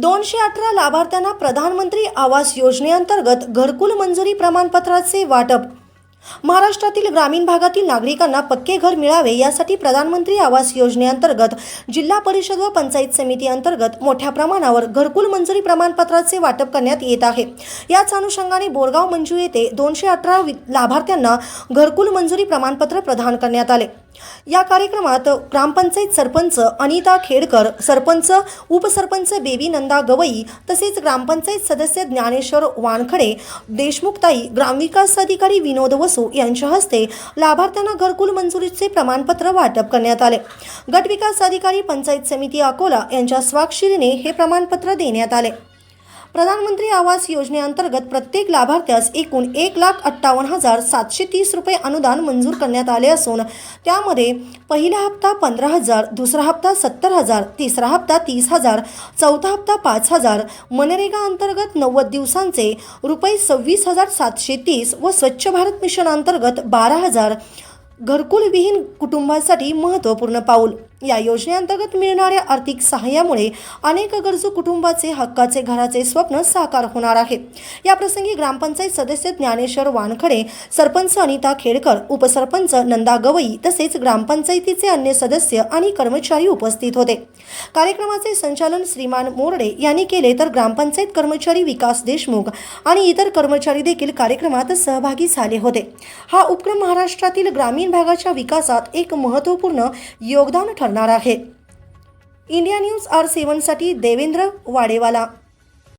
दोनशे अठरा लाभार्थ्यांना प्रधानमंत्री आवास योजनेअंतर्गत घरकुल मंजुरी प्रमाणपत्राचे वाटप. महाराष्ट्रातील ग्रामीण भागातील नागरिकांना पक्के घर मिळावे यासाठी प्रधानमंत्री आवास योजनेअंतर्गत जिल्हा परिषद व पंचायत समिती अंतर्गत मोठ्या प्रमाणावर घरकुल मंजुरी प्रमाणपत्राचे वाटप करण्यात येत आहे. याच अनुषंगाने बोरगाव मंजू येथे दोनशे अठरा लाभार्थ्यांना घरकुल मंजुरी प्रमाणपत्र प्रदान करण्यात आले. या कार्यक्रमात ग्रामपंचायत सरपंच अनिता खेडकर सरपंच उपसरपंच बेबी नंदा गवई तसेच ग्रामपंचायत सदस्य ज्ञानेश्वर वानखडे देशमुखताई ग्रामविकास अधिकारी विनोद वसू यांच्या हस्ते लाभार्थ्यांना घरकुल मंजुरीचे प्रमाणपत्र वाटप करण्यात आले. गटविकास अधिकारी पंचायत समिती अकोला यांच्या स्वाक्षरीने हे प्रमाणपत्र देण्यात आले. प्रधानमंत्री आवास योजनेअंतर्गत प्रत्येक लाभार्थ्यास एकूण एक लाख अठ्ठावन्न हजार सातशे तीस रुपये अनुदान मंजूर करण्यात आले असून त्यामध्ये पहिला हप्ता पंधरा हजार दुसरा हप्ता सत्तर हजार तिसरा हप्ता तीस हजार चौथा हप्ता पाच हजार मनरेगा अंतर्गत नव्वद दिवसांचे रुपये सव्वीस हजार सातशे तीस व स्वच्छ भारत मिशन अंतर्गत बारा हजार. घरकुलविहीन कुटुंबासाठी महत्त्वपूर्ण पाऊल. या योजनेअंतर्गत मिळणाऱ्या आर्थिक सहाय्यामुळे अनेक गरजू कुटुंबाचे हक्काचे घराचे स्वप्न साकार होणार आहे याप्रसंगी ग्रामपंचायत सदस्य ज्ञानेश्वर वानखडे सरपंच अनिता खेडकर उपसरपंच नंदा गवई तसेच ग्रामपंचायतीचे अन्य सदस्य आणि कर्मचारी उपस्थित होते. कार्यक्रमाचे संचालन श्रीमान मोरडे यांनी केले तर ग्रामपंचायत कर्मचारी विकास देशमुख आणि इतर कर्मचारी देखील कार्यक्रमात सहभागी झाले होते. हा उपक्रम महाराष्ट्रातील ग्रामीण भागाच्या विकासात एक महत्त्वपूर्ण योगदान ठरणार आहे. इंडिया न्यूज आर सेवनसाठी देवेंद्र वाडेवाला